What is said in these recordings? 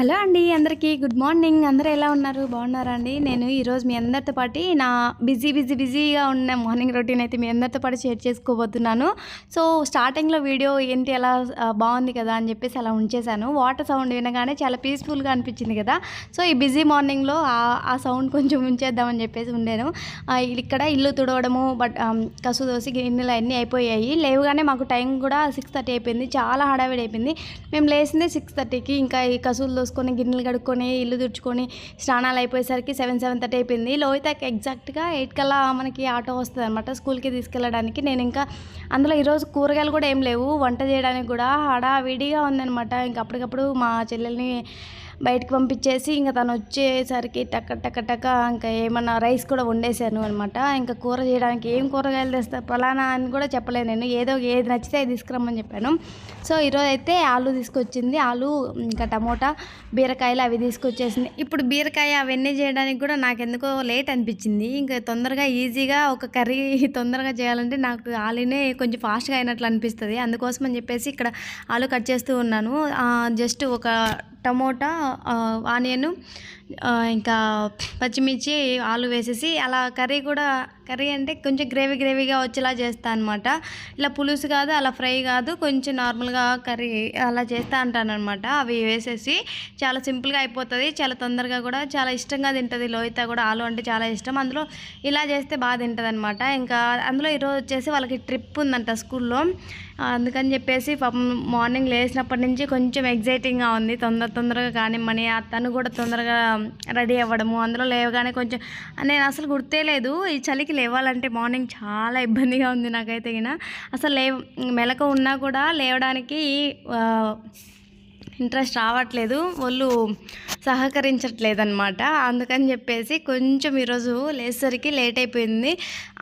Hello అండి అందరికీ good morning. అందరూ ఎలా ఉన్నారు? బాగున్నారా అండి? నేను ఈరోజు మీ అందరితో పాటు నా బిజీ బిజీ బిజీగా ఉన్న మార్నింగ్ రొటీన్ అయితే మీ అందరితో పాటు షేర్ చేసుకోబోతున్నాను. సో స్టార్టింగ్లో వీడియో ఏంటి ఎలా బాగుంది కదా అని చెప్పేసి అలా ఉంచేశాను. వాటర్ సౌండ్ వినగానే చాలా పీస్ఫుల్గా అనిపించింది కదా. సో ఈ బిజీ మార్నింగ్లో ఆ- ఆ సౌండ్ కొంచెం ఉంచేద్దామని చెప్పేసి ఉండేను. ఇక్కడ ఇల్లు తుడవడము బట్ కసు దోసి గిన్నెలు అన్నీ అయిపోయాయి. లేవుగానే మాకు టైం కూడా సిక్స్ థర్టీ అయిపోయింది. చాలా హడావిడి అయిపోయింది. మేము లేచిందే సిక్స్ థర్టీకి. ఇంకా ఈ కసులు దోసుకొని గిన్నెలు కడుక్కొని ఇల్లు తుడుచుకొని స్నానాలు అయిపోయేసరికి సెవెన్ సెవెన్ థర్టీ అయిపోయింది. లోహితకి ఎగ్జాక్ట్గా ఎయిట్ కల్లా మనకి ఆటో వస్తుంది అనమాట స్కూల్కి తీసుకెళ్ళడానికి నేను ఇంకా అందులో ఈరోజు కూరగాయలు కూడా ఏం లేవు. వంట చేయడానికి కూడా హడావిడిగా ఉందనమాట ఇంక అప్పటికప్పుడు మా చెల్లెల్ని బయటకు పంపించేసి ఇంకా తను వచ్చేసరికి టక్క టక్క టక్క ఇంకా ఏమన్నా రైస్ కూడా వండేసాను అనమాట ఇంకా కూర చేయడానికి ఏం కూరగాయలు తెస్తా ఫలానా అని కూడా చెప్పలేదు నేను. ఏదో ఏది నచ్చితే అది తీసుకురమ్మని చెప్పాను. సో ఈరోజు అయితే ఆలు తీసుకొచ్చింది. ఆలు ఇంకా టమోటా బీరకాయలు అవి తీసుకొచ్చేసింది. ఇప్పుడు బీరకాయ అవన్నీ చేయడానికి కూడా నాకు ఎందుకో లేట్ అనిపించింది. ఇంకా తొందరగా ఈజీగా ఒక కర్రీ తొందరగా చేయాలంటే నాకు ఆలునే కొంచెం ఫాస్ట్గా అయినట్లు అనిపిస్తుంది. అందుకోసం అని చెప్పేసి ఇక్కడ ఆలు కట్ చేస్తూ ఉన్నాను. జస్ట్ ఒక టమోటా ఆనియన్ ఇంకా పచ్చిమిర్చి ఆలు వేసేసి అలా కర్రీ కూడా కర్రీ అంటే కొంచెం గ్రేవీ గ్రేవీగా వచ్చేలా చేస్తాను అనమాట ఇలా పులుసు కాదు అలా ఫ్రై కాదు కొంచెం నార్మల్గా కర్రీ అలా చేస్తా ఉంటాను అనమాట అవి వేసేసి చాలా సింపుల్గా అయిపోతుంది. చాలా తొందరగా కూడా చాలా ఇష్టంగా తింటుంది. లోహిత కూడా ఆలు అంటే చాలా ఇష్టం. అందులో ఇలా చేస్తే బాగా తింటుంది అనమాట ఇంకా అందులో ఈరోజు వచ్చేసి వాళ్ళకి ట్రిప్ ఉందంట స్కూల్లో. అందుకని చెప్పేసి పాపం మార్నింగ్ లేచినప్పటి నుంచి కొంచెం ఎగ్జైటింగ్గా ఉంది. తొందర తొందరగా కానిమ్మని ఆ తను కూడా తొందరగా రెడీ అవ్వడము అందులో లేవగానే కొంచెం నేను అసలు గుర్తే లేదు. ఈ చలికి లేవాలంటే మార్నింగ్ చాలా ఇబ్బందిగా ఉంది నాకైతే గిన అసలు లే మెలకు ఉన్నా కూడా లేవడానికి ఇంట్రెస్ట్ రావట్లేదు వాళ్ళు సహకరించట్లేదు అనమాట అందుకని చెప్పేసి కొంచెం ఈరోజు లేసరికి లేట్ అయిపోయింది.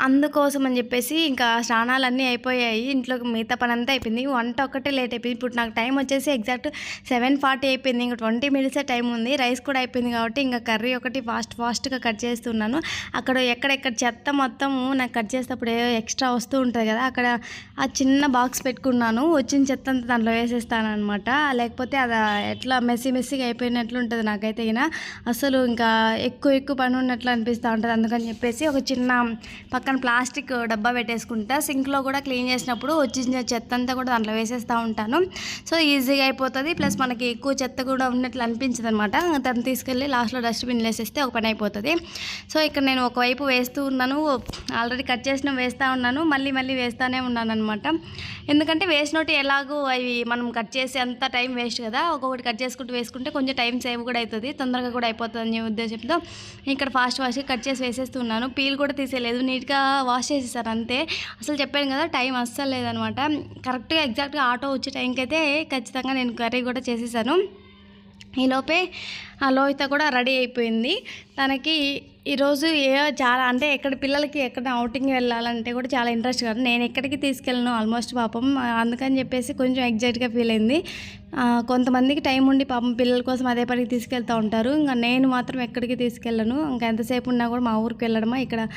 అందుకోసం అని చెప్పేసి ఇంకా స్నానాలన్నీ అయిపోయాయి. ఇంట్లో మిగతా పని అంతా అయిపోయింది వంట ఒక్కటే లేట్ అయిపోయింది. ఇప్పుడు నాకు టైం వచ్చేసి ఎగ్జాక్ట్ సెవెన్ ఫార్టీ అయిపోయింది. ఇంకా ట్వంటీ మినిట్సే టైం ఉంది. రైస్ కూడా అయిపోయింది కాబట్టి ఇంకా కర్రీ ఒకటి ఫాస్ట్ ఫాస్ట్గా కట్ చేస్తున్నాను. అక్కడ ఎక్కడెక్కడ చెత్త మొత్తం నాకు కట్ చేసేటప్పుడు ఏదో ఎక్స్ట్రా వస్తూ ఉంటుంది కదా అక్కడ ఆ చిన్న బాక్స్ పెట్టుకున్నాను. వచ్చిన చెత్త అంతా దాంట్లో వేసేస్తాను అనమాట లేకపోతే అది ఎట్లా మెస్సీ మెస్సీగా అయిపోయినట్లు ఉంటుంది నాకైతే ఈయన. అసలు ఇంకా ఎక్కువ ఎక్కువ పని ఉన్నట్లు అనిపిస్తూ ఉంటుంది. అందుకని చెప్పేసి ఒక చిన్న పక్కన ప్లాస్టిక్ డబ్బా పెట్టేసుకుంటా సింక్లో కూడా క్లీన్ చేసినప్పుడు వచ్చిన చెత్త అంతా కూడా దాంట్లో వేసేస్తూ ఉంటాను. సో ఈజీగా అయిపోతుంది. ప్లస్ మనకి ఎక్కువ చెత్త కూడా ఉన్నట్లు అనిపించదు అనమాట దాన్ని తీసుకెళ్ళి లాస్ట్లో డస్ట్బిన్ వేసేస్తే ఒక పని అయిపోతుంది. సో ఇక్కడ నేను ఒకవైపు వేస్తూ ఉన్నాను. ఆల్రెడీ కట్ చేసిన వేస్తూ ఉన్నాను. మళ్ళీ మళ్ళీ వేస్తూనే ఉన్నాను అనమాట ఎందుకంటే వేసినట్టు ఎలాగో అవి మనం కట్ చేసి అంత టైం వేస్ట్ కదా. ఒక్కొక్కటి కట్ చేసుకుంటూ వేసుకుంటే కొంచెం టైం సేవ్ కూడా అవుతుంది తొందరగా కూడా అయిపోతుంది అనే ఉద్దేశంతో ఇక్కడ ఫాస్ట్ వాష్గా కట్ చేసి వేసేస్తున్నాను. పీల్ కూడా తీసేయలేదు నీట్గా వాష్ చేసేసారు అంతే. అసలు చెప్పాను కదా టైం అస్సలు లేదనమాట. కరెక్ట్గా ఎగ్జాక్ట్గా ఆటో వచ్చే టైంకి అయితే ఖచ్చితంగా నేను కర్రీ కూడా చేసేసాను. ఈలోపే లోహిత కూడా రెడీ అయిపోయింది. తనకి ఈరోజు ఏ చాలా అంటే ఎక్కడ పిల్లలకి ఎక్కడ అవుటింగ్ వెళ్ళాలంటే కూడా చాలా ఇంట్రెస్ట్ కదా. నేను ఎక్కడికి తీసుకెళ్ళను ఆల్మోస్ట్ పాపం. అందుకని చెప్పేసి కొంచెం ఎగ్జైట్గా ఫీల్ అయింది. కొంతమందికి టైం ఉండి పాపం పిల్లల కోసం అదే పనికి తీసుకెళ్తూ ఉంటారు. ఇంకా నేను మాత్రం ఎక్కడికి తీసుకెళ్ళను. ఇంకా ఎంతసేపు ఉన్నా కూడా మా ఊరికి వెళ్ళడమా ఇక్కడ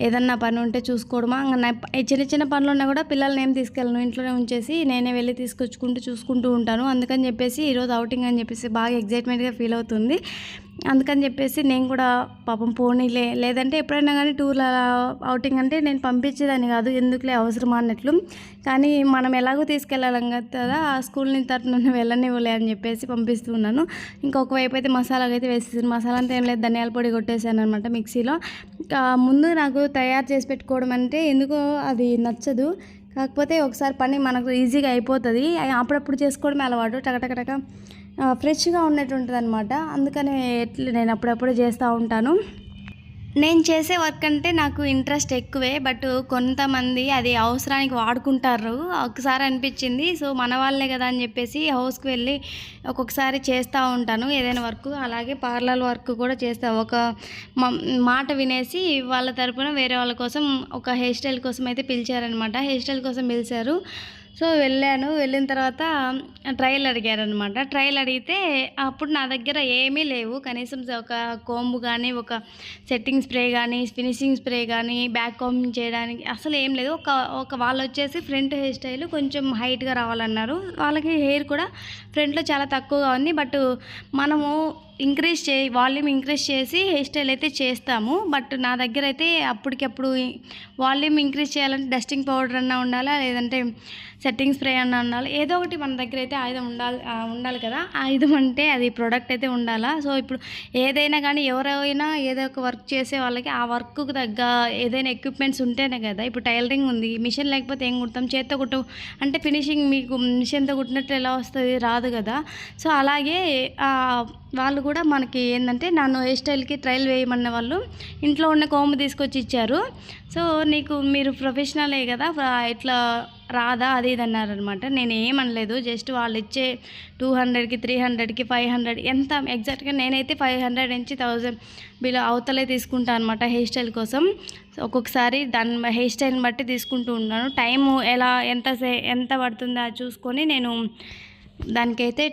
ఏదన్నా పని ఉంటే చూసుకోవడమా ఇంకా నా- చిన్న చిన్న పనులు ఉన్నా కూడా పిల్లల్ని ఏం తీసుకెళ్ళను. ఇంట్లోనే ఉంచేసి నేనే వెళ్ళి తీసుకొచ్చుకుంటూ చూసుకుంటూ ఉంటాను. అందుకని చెప్పేసి ఈరోజు అవుటింగ్ అని చెప్పేసి బాగా ఎగ్జైట్మెంట్గా ఫీల్ అవుతుంది. అందుకని చెప్పేసి నేను కూడా పాపం పోనీలే లేదంటే ఎప్పుడైనా కానీ టూర్ అవుటింగ్ అంటే నేను పంపించేదాన్ని కాదు ఎందుకులే అవసరమా అన్నట్లు. కానీ మనం ఎలాగో తీసుకెళ్ళాలం కదా ఆ స్కూల్ నుంచి తరఫున వెళ్ళనివ్వలే అని చెప్పేసి పంపిస్తున్నాను ఇంకొక వైపు అయితే మసాలా అయితే వేసేసాను. మసాలా అంతా ఏం లేదు ధనియాల పొడి కొట్టేసాను అనమాట మిక్సీలో. ముందు నాకు తయారు చేసి పెట్టుకోవడం అంటే ఎందుకో అది నచ్చదు. కాకపోతే ఒకసారి పని మనకు ఈజీగా అయిపోతుంది. అప్పుడప్పుడు చేసుకోవడమే అలవాటు. టకటకటక ఫ్రెష్గా ఉన్నట్టు ఉంటుంది అనమాట అందుకని ఎట్లా నేను అప్పుడప్పుడు చేస్తూ ఉంటాను. నేను చేసే వర్క్ అంటే నాకు ఇంట్రెస్ట్ ఎక్కువే బట్ కొంతమంది అది అవసరానికి వాడుకుంటారు. ఒకసారి అనిపించింది సో మన వాళ్ళే కదా అని చెప్పేసి హౌస్కి వెళ్ళి ఒక్కొక్కసారి చేస్తూ ఉంటాను. ఏదైనా వర్క్ అలాగే పార్లర్ వర్క్ కూడా చేస్తా. ఒక మాట వినేసి వాళ్ళ తరపున వేరే వాళ్ళ కోసం ఒక హెయిర్ స్టైల్ కోసం అయితే పిలిచారనమాట హెయిర్ స్టైల్ కోసం పిలిచారు. సో వెళ్ళాను. వెళ్ళిన తర్వాత ట్రయల్ అడిగారనమాట. ట్రయల్ అడిగితే అప్పుడు నా దగ్గర ఏమీ లేవు. కనీసం ఒక కోంబు కానీ ఒక సెట్టింగ్ స్ప్రే కానీ ఫినిషింగ్ స్ప్రే కానీ బ్యాక్ కాంబింగ్ చేయడానికి అసలు ఏం లేదు. ఒక ఒక వాళ్ళు వచ్చేసి ఫ్రంట్ హెయిర్ స్టైల్ కొంచెం హైట్గా రావాలన్నారు. వాళ్ళకి హెయిర్ కూడా ఫ్రంట్లో చాలా తక్కువగా ఉంది. బట్ మనము ఇంక్రీజ్ చే వాల్యూమ్ ఇంక్రీజ్ చేసి హెయిర్ స్టైల్ అయితే చేస్తాము. బట్ నా దగ్గర అయితే అప్పటికప్పుడు వాల్యూమ్ ఇంక్రీజ్ చేయాలంటే డస్టింగ్ పౌడర్ అన్నా ఉండాలా? లేదంటే సెట్టింగ్ స్ప్రే అన్నా ఉండాలి? ఏదో ఒకటి మన దగ్గర అయితే ఆయుధం ఉండాలి ఉండాలి కదా? ఆయుధం అంటే అది ప్రోడక్ట్ అయితే ఉండాలా? సో ఇప్పుడు ఏదైనా కానీ ఎవరైనా ఏదో ఒక వర్క్ చేసే వాళ్ళకి ఆ వర్క్కు తగ్గ ఏదైనా ఎక్విప్మెంట్స్ ఉంటేనే కదా? ఇప్పుడు టైలరింగ్ ఉంది. మిషన్ లేకపోతే ఏం కుడతాం? చేత్తో కుట్టు అంటే ఫినిషింగ్ మీకు మిషన్తో కుట్టినట్లు ఎలా వస్తుంది? రాదు కదా? సో అలాగే వాళ్ళు కూడా మనకి ఏంటంటే నన్ను హెయిర్ స్టైల్కి ట్రయల్ వేయమన్న వాళ్ళు ఇంట్లో ఉన్న కోము తీసుకొచ్చి ఇచ్చారు. సో నీకు మీరు ప్రొఫెషనలే కదా ఇట్లా రాదా అది ఇది అన్నారనమాట నేను ఏమనలేదు జస్ట్ వాళ్ళు ఇచ్చే టూ హండ్రెడ్కి త్రీ హండ్రెడ్కి ఫైవ్ హండ్రెడ్ ఎంత ఎగ్జాక్ట్గా నేనైతే ఫైవ్ హండ్రెడ్ నుంచి థౌజండ్ బిలో అవతలే తీసుకుంటాను అనమాట హెయిర్ స్టైల్ కోసం. ఒక్కొక్కసారి దాని హెయిర్ స్టైల్ని బట్టి తీసుకుంటూ ఉన్నాను. టైము ఎలా ఎంత సే ఎంత పడుతుందో అది చూసుకొని నేను దానికైతే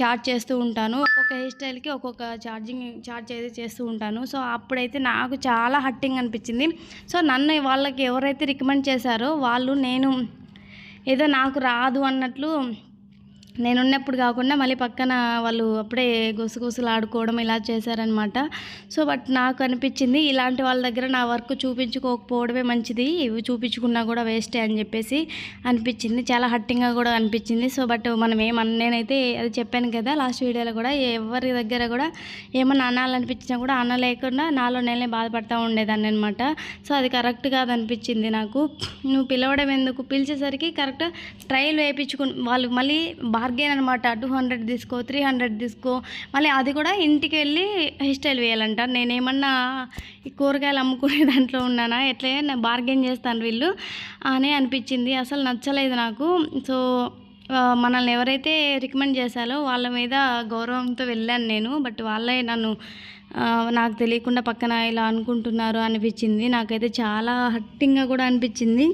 చార్జ్ చేస్తూ ఉంటాను. ఒక్కొక్క హెయిర్ స్టైల్కి ఒక్కొక్క ఛార్జింగ్ చార్జ్ అయితే చేస్తూ ఉంటాను. సో అప్పుడైతే నాకు చాలా హట్టింగ్ అనిపించింది. సో నన్ను వాళ్ళకి ఎవరైతే రికమెండ్ చేశారో వాళ్ళు నేను ఏదో నాకు రాదు అన్నట్లు నేను ఉన్నప్పుడు కాకుండా మళ్ళీ పక్కన వాళ్ళు అప్పుడే గుసగుసలు ఆడుకోవడం ఇలా చేశారనమాట. సో బట్ నాకు అనిపించింది ఇలాంటి వాళ్ళ దగ్గర నా వర్క్ చూపించుకోకపోవడమే మంచిది ఇవి చూపించుకున్నా కూడా వేస్టే అని చెప్పేసి అనిపించింది. చాలా హట్టింగ్గా కూడా అనిపించింది. సో బట్ మనం ఏమన్నా నేనైతే అది చెప్పాను కదా లాస్ట్ వీడియోలో కూడా ఎవరి దగ్గర కూడా ఏమన్నా అనాలనిపించినా కూడా అనలేకుండా నాలో నేనే బాధపడతా ఉండేదాన్ని అనమాట. సో అది కరెక్ట్ కాదనిపించింది నాకు. నువ్వు పిలవడం ఎందుకు? పిలిచేసరికి కరెక్ట్ ట్రయల్ వేయించుకు వాళ్ళు మళ్ళీ బార్గెన్ అనమాట టూ హండ్రెడ్ తీసుకో త్రీ హండ్రెడ్ తీసుకో. మళ్ళీ అది కూడా ఇంటికి వెళ్ళి హెయిర్ స్టైల్ వేయాలంట. నేనేమన్నా ఈ కూరగాయలు అమ్ముకునే దాంట్లో ఉన్నానా? ఎట్లా నేను బార్గెన్ చేస్తాను వీళ్ళు అని అనిపించింది. అసలు నచ్చలేదు నాకు. సో మనల్ని ఎవరైతే రికమెండ్ చేశారో వాళ్ళ మీద గౌరవంతో వెళ్ళాను నేను. బట్ వాళ్ళే నన్ను నాకు తెలియకుండా పక్కన ఇలా అనుకుంటున్నారు అనిపించింది. నాకైతే చాలా హట్టింగ్గా కూడా అనిపించింది.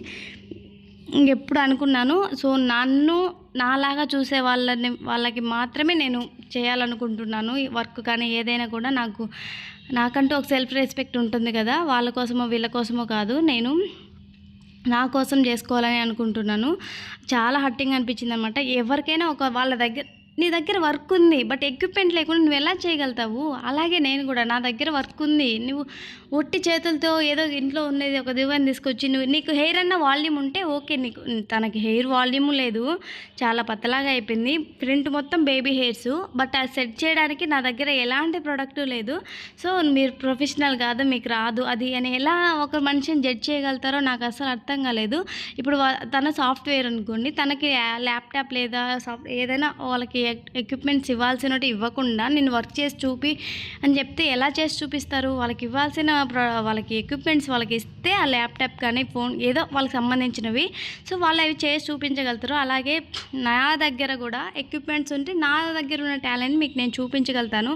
ఇంకెప్పుడు అనుకున్నాను. సో నన్ను నాలాగా చూసే వాళ్ళని వాళ్ళకి మాత్రమే నేను చేయాలనుకుంటున్నాను. ఈ వర్క్ కానీ ఏదైనా కూడా నాకు నాకంటూ ఒక సెల్ఫ్ రెస్పెక్ట్ ఉంటుంది కదా. వాళ్ళ కోసమో వీళ్ళ కోసమో కాదు. నేను నా కోసం చేసుకోవాలని అనుకుంటున్నాను. చాలా హట్టింగ్ అనిపించింది అనమాట ఎవరికైనా ఒక వాళ్ళ దగ్గర నీ దగ్గర వర్క్ ఉంది బట్ ఎక్విప్మెంట్ లేకుండా నువ్వు ఎలా చేయగలుగుతావు? అలాగే నేను కూడా నా దగ్గర వర్క్ ఉంది. నువ్వు ఒట్టి చేతులతో ఏదో ఇంట్లో ఉన్నది ఒక దివాన్ని తీసుకొచ్చి నువ్వు నీకు హెయిర్ అన్న వాల్యూమ్ ఉంటే ఓకే నీకు. తనకి హెయిర్ వాల్యూమ్ లేదు. చాలా పతలాగా అయిపోయింది. ఫ్రంట్ మొత్తం బేబీ హెయిర్స్ బట్ అది సెట్ చేయడానికి నా దగ్గర ఎలాంటి ప్రోడక్ట్ లేదు. సో మీరు ప్రొఫెషనల్ కాదు మీకు రాదు. అది అని ఎలా ఒక మనిషిని జడ్జ్ చేయగలుగుతారో నాకు అసలు అర్థం కాలేదు. ఇప్పుడు తన సాఫ్ట్వేర్ అనుకోండి తనకి ల్యాప్టాప్ లేదా సాఫ్ట్ ఏదైనా వాళ్ళకి ఎక్విప్మెంట్స్ ఇవ్వాల్సినట్టు ఇవ్వకుండా నేను వర్క్ చేసి చూపి అని చెప్తే ఎలా చేసి చూపిస్తారు? వాళ్ళకి ఇవ్వాల్సిన వాళ్ళకి ఎక్విప్మెంట్స్ వాళ్ళకి ఇస్తే ఆ ల్యాప్టాప్ కానీ ఫోన్ ఏదో వాళ్ళకి సంబంధించినవి. సో వాళ్ళు అవి చేసి చూపించగలుగుతారు. అలాగే నా దగ్గర కూడా ఎక్విప్మెంట్స్ ఉంటే నా దగ్గర ఉన్న టాలెంట్ మీకు నేను చూపించగలుగుతాను.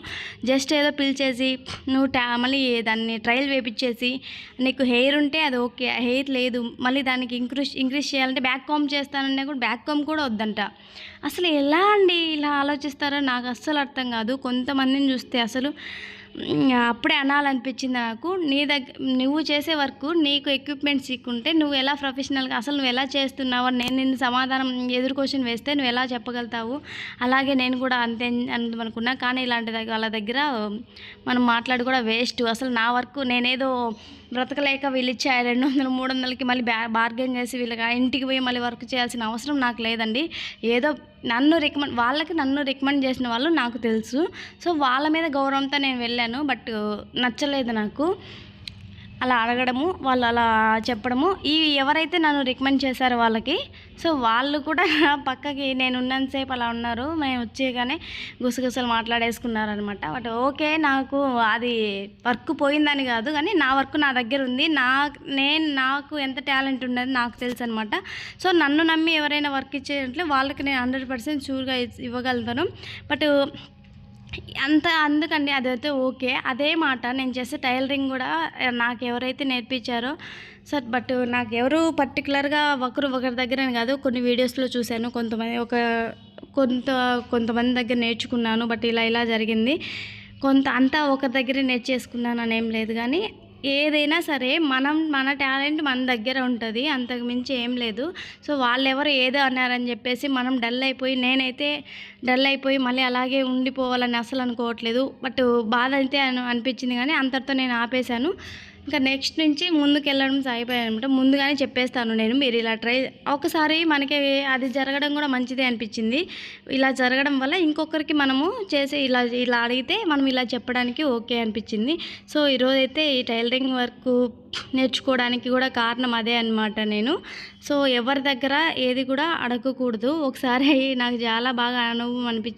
జస్ట్ ఏదో పిలిచేసి నువ్వు టా మళ్ళీ దాన్ని ట్రయల్ వేపించేసి నీకు హెయిర్ ఉంటే అది ఓకే హెయిర్ లేదు. మళ్ళీ దానికి ఇంక్రీజ్ ఇంక్రీజ్ చేయాలంటే బ్యాక్ కామ్ చేస్తానన్నా కూడా బ్యాక్ కామ్ కూడా వద్దంట. అసలు ఎలా అండి ఇలా ఆలోచిస్తారో నాకు అస్సలు అర్థం కాదు. కొంతమందిని చూస్తే అసలు అప్పుడే అనాలనిపించింది నాకు. నీ దగ్గర నువ్వు చేసే వర్క్ నీకు ఎక్విప్మెంట్స్ ఇక్కుంటే నువ్వు ఎలా ప్రొఫెషనల్గా అసలు నువ్వు ఎలా చేస్తున్నావు నేను నిన్ను సమాధానం ఎదురు క్వశ్చన్ వేస్తే నువ్వు ఎలా చెప్పగలుగుతావు? అలాగే నేను కూడా అంతే అనుకున్నా. కానీ ఇలాంటి దగ్గర వాళ్ళ దగ్గర మనం మాట్లాడి కూడా వేస్ట్ అసలు నా వర్క్ నేనేదో బ్రతకలేక వీళ్ళు ఇచ్చే రెండు వందలు మూడు వందలకి మళ్ళీ బ్యా బార్గెన్ చేసి వీళ్ళకి ఇంటికి పోయి మళ్ళీ వర్క్ చేయాల్సిన అవసరం నాకు లేదండి. ఏదో నన్ను రికమెండ్ వాళ్ళకి నన్ను రికమెండ్ చేసిన వాళ్ళు నాకు తెలుసు. సో వాళ్ళ మీద గౌరవంతో నేను వెళ్ళాను బట్ నచ్చలేదు నాకు. అలా అడగడము వాళ్ళు అలా చెప్పడము. ఈ ఎవరైతే నన్ను రికమెండ్ చేశారో వాళ్ళకి సో వాళ్ళు కూడా పక్కకి నేను ఉన్నంతసేపు అలా ఉన్నారు. మేము వచ్చేగానే గుసగుసలు మాట్లాడేసుకున్నారనమాట బట్ ఓకే నాకు అది వర్క్ పోయిందని కాదు కానీ నా వర్క్ నా దగ్గర ఉంది. నా నేను నాకు ఎంత టాలెంట్ ఉన్నది నాకు తెలుసు అనమాట సో నన్ను నమ్మి ఎవరైనా వర్క్ ఇచ్చేటట్లు వాళ్ళకి నేను హండ్రెడ్ పర్సెంట్ షూర్గా ఇవ్వగలుగుతాను. బట్ అంత అందుకండి అదైతే ఓకే. అదే మాట నేను చేసే టైలరింగ్ కూడా నాకు ఎవరైతే నేర్పించారో సార్ బట్ నాకు ఎవరు పర్టికులర్గా ఒకరు ఒకరి దగ్గర కాదు కొన్ని వీడియోస్లో చూశాను. కొంతమంది ఒక కొంత కొంతమంది దగ్గర నేర్చుకున్నాను బట్ ఇలా ఇలా జరిగింది. కొంత అంతా ఒకరి దగ్గర నేర్చేసుకున్నాను అని ఏం లేదు. కానీ ఏదైనా సరే మనం మన టాలెంట్ మన దగ్గర ఉంటుంది అంతకు మించి ఏం లేదు. సో వాళ్ళెవరు ఏదో అన్నారని చెప్పేసి మనం డల్ అయిపోయి నేనైతే డల్ అయిపోయి మళ్ళీ అలాగే ఉండిపోవాలని అసలు అనుకోవట్లేదు. బట్ బాధ అయితే అనిపించింది కానీ అంతటితో నేను ఆపేశాను. ఇంకా నెక్స్ట్ నుంచి ముందుకు వెళ్ళడం సాగిపోయాను అనమాట ముందుగానే చెప్పేస్తాను నేను మీరు ఇలా ట్రై ఒకసారి మనకి అది జరగడం కూడా మంచిదే అనిపించింది. ఇలా జరగడం వల్ల ఇంకొకరికి మనము చేసి ఇలా ఇలా అడిగితే మనం ఇలా చెప్పడానికి ఓకే అనిపించింది. సో ఈరోజైతే ఈ టైలరింగ్ వర్క్ నేర్చుకోవడానికి కూడా కారణం అదే అనమాట నేను. సో ఎవరి దగ్గర ఏది కూడా అడగకూడదు. ఒకసారి నాకు చాలా బాగా అనుభవం అనిపించింది